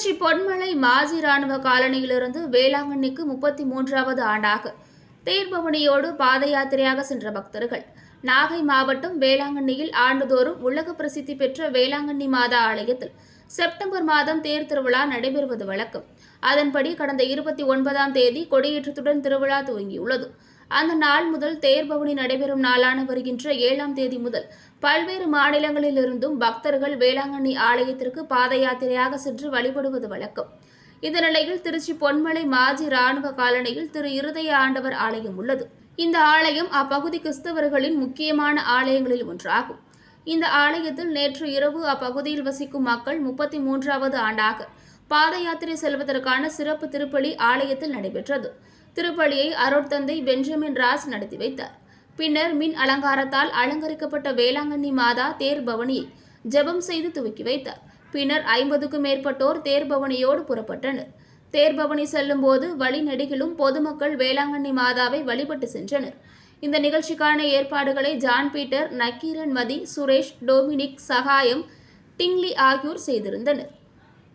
கிளிநொச்சி பொன்மலை மாஜி ராணுவ காலனியிலிருந்து வேளாங்கண்ணிக்கு முப்பத்தி மூன்றாவது ஆண்டாக. தேர்பவனியோடு பாத யாத்திரையாக சென்ற பக்தர்கள் நாகை மாவட்டம் வேளாங்கண்ணியில் ஆண்டுதோறும் உலக பிரசித்தி பெற்ற வேளாங்கண்ணி மாதா ஆலயத்தில் செப்டம்பர் மாதம் தேர் திருவிழா நடைபெறுவது வழக்கம். அதன்படி கடந்த இருபத்தி ஒன்பதாம் தேதி கொடியேற்றத்துடன் திருவிழா துவங்கியுள்ளது. அந்த நாள் முதல் தேர் பவனி நடைபெறும் நாளான வருகின்ற ஏழாம் தேதி முதல் பல்வேறு மாநிலங்களிலிருந்தும் பக்தர்கள் வேளாங்கண்ணி ஆலயத்திற்கு பாத யாத்திரையாக சென்று வழிபடுவது வழக்கம். இந்த நிலையில் திருச்சி பொன்மலை மாஜி ராணுவ காலனியில் திரு இருதய ஆண்டவர் ஆலயம் உள்ளது. இந்த ஆலயம் அப்பகுதி கிறிஸ்தவர்களின் முக்கியமான ஆலயங்களில் ஒன்றாகும். இந்த ஆலயத்தில் நேற்று இரவு அப்பகுதியில் வசிக்கும் மக்கள் முப்பத்தி மூன்றாவது ஆண்டாக பாத யாத்திரை செல்வதற்கான சிறப்பு திருப்பலி ஆலயத்தில் நடைபெற்றது. திருப்பலியை அருட்தந்தை பெஞ்சமின் ராஸ் நடத்தி வைத்தார். பின்னர் மின் அலங்காரத்தால் அலங்கரிக்கப்பட்ட வேளாங்கண்ணி மாதா தேர் பவனியை ஜெபம் செய்து துவக்கி வைத்தார். பின்னர் ஐம்பதுக்கும் மேற்பட்டோர் தேர்பவனியோடு புறப்பட்டனர். தேர்பவனி செல்லும் போது வழிநெடுகிலும் பொதுமக்கள் வேளாங்கண்ணி மாதாவை வழிபட்டு சென்றனர். இந்த நிகழ்ச்சிக்கான ஏற்பாடுகளை John Peter Nakkeeran Mathi Suresh Dominic Sagayam டிங்லி ஆகியோர் செய்திருந்தனர்.